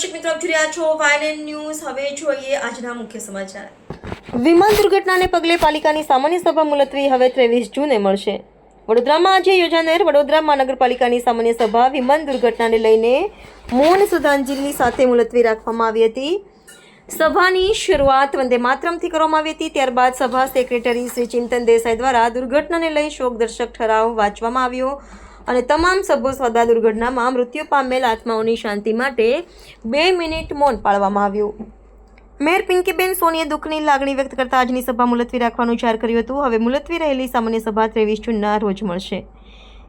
દર્શક મિત્રો, આપ રહ્યા છો વાયન ન્યૂઝ. હવે જોઈએ આજના મુખ્ય સમાચાર. વિમાન દુર્ઘટનાને પગલે પાલિકાની સામાન્ય સભા મુલતવી હવે ત્રેવીસ જૂને મળશે. વડોદરામાં આજે યોજાનાર વડોદરા મહાનગરપાલિકાની સામાન્ય સભા વિમાન દુર્ઘટનાને લઈને મૌન શ્રદ્ધાંજલિ સાથે મુલતવી રાખવામાં આવી હતી. સભાની શરૂઆત વંદે માતરમથી કરવામાં આવી હતી. ત્યારબાદ સભા સેક્રેટરી શ્રી ચિંતન દેસાઈ દ્વારા દુર્ઘટનાને લઈ શોકદર્શક ઠરાવ વાંચવામાં આવ્યો. અને તમામ સભ્યો સદા દુર્ઘટનામાં મૃત્યુ પામેલ આત્માઓની શાંતિ માટે બે મિનિટ મૌન પાળવામાં આવ્યું. મેયર પિંકીબેન સોનીએ દુઃખની લાગણી વ્યક્ત કરતા આજની સભા મુલતવી રાખવાનું જાહેર કર્યું હતું. હવે મુલતવી રહેલી સામાન્ય સભા ત્રેવીસ જૂનના રોજ મળશે.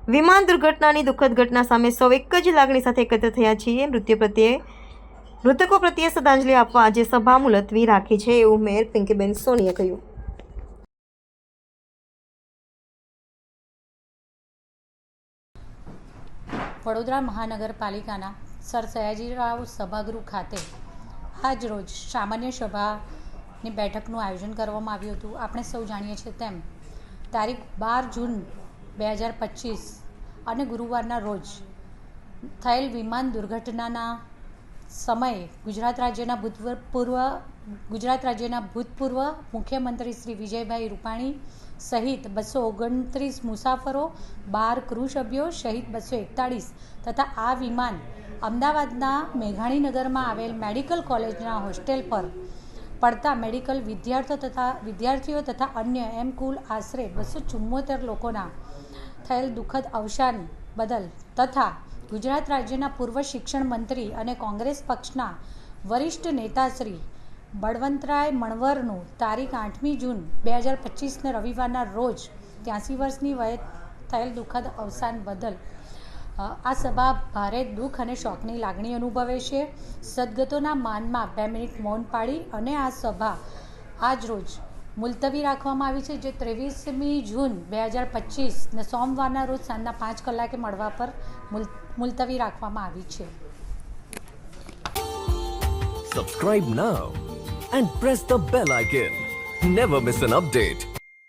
વિમાન દુર્ઘટનાની દુઃખદ ઘટના સામે સૌ એક જ લાગણી સાથે એકત્ર થયા છીએ. મૃત્યુ પ્રત્યે, મૃતકો પ્રત્યે શ્રદ્ધાંજલિ આપવા આજે સભા મુલતવી રાખી છે એવું મેયર પિંકીબેન સોનીએ કહ્યું. વડોદરા મહાનગરપાલિકાના સર સયાજીરાવ સભાગૃહ ખાતે આજ રોજ સામાન્ય સભાની બેઠકનું આયોજન કરવામાં આવ્યું હતું. આપણે સૌ જાણીએ છીએ તેમ તારીખ બાર જૂન બે હજાર પચીસ અને ગુરુવારના રોજ થયેલ વિમાન દુર્ઘટનાના સમયે ગુજરાત રાજ્યના ભૂતપૂર્વ ગુજરાત રાજ્યના ભૂતપૂર્વ મુખ્યમંત્રી શ્રી વિજયભાઈ રૂપાણી સહિત બસો ઓગણત્રીસ મુસાફરો, બાર ક્રૂ સભ્યો સહિત બસો એકતાળીસ તથા આ વિમાન અમદાવાદના મેઘાણીનગરમાં આવેલ મેડિકલ કોલેજના હોસ્ટેલ પર પડતા મેડિકલ વિદ્યાર્થીઓ તથા વિદ્યાર્થીઓ તથા અન્ય એમ કુલ આશરે બસો ચુમ્મોતેર લોકોના થયેલ દુઃખદ અવસાન બદલ તથા ગુજરાત રાજ્યના પૂર્વ શિક્ષણ મંત્રી અને કોંગ્રેસ પક્ષના વરિષ્ઠ નેતા શ્રી બળવંતરાય મણવરનું તારીખ આઠમી જૂન બે હજાર પચીસને રવિવારના રોજ ત્યાંસી વર્ષની વયે થયેલ દુઃખદ અવસાન બદલ આ સભા ભારે દુઃખ અને શોકની લાગણી અનુભવે છે. સદગતોના માનમાં બે મિનિટ મૌન પાડી અને આ સભા આજ રોજ મુલતવી રાખવામાં આવી છે, જે ત્રેવીસમી જૂન બે હજાર પચીસને સોમવારના રોજ સાંજના પાંચ કલાકે મળવા પર મુલ, મુલતવી રાખવામાં આવી છે subscribe now and press the bell icon never miss an update.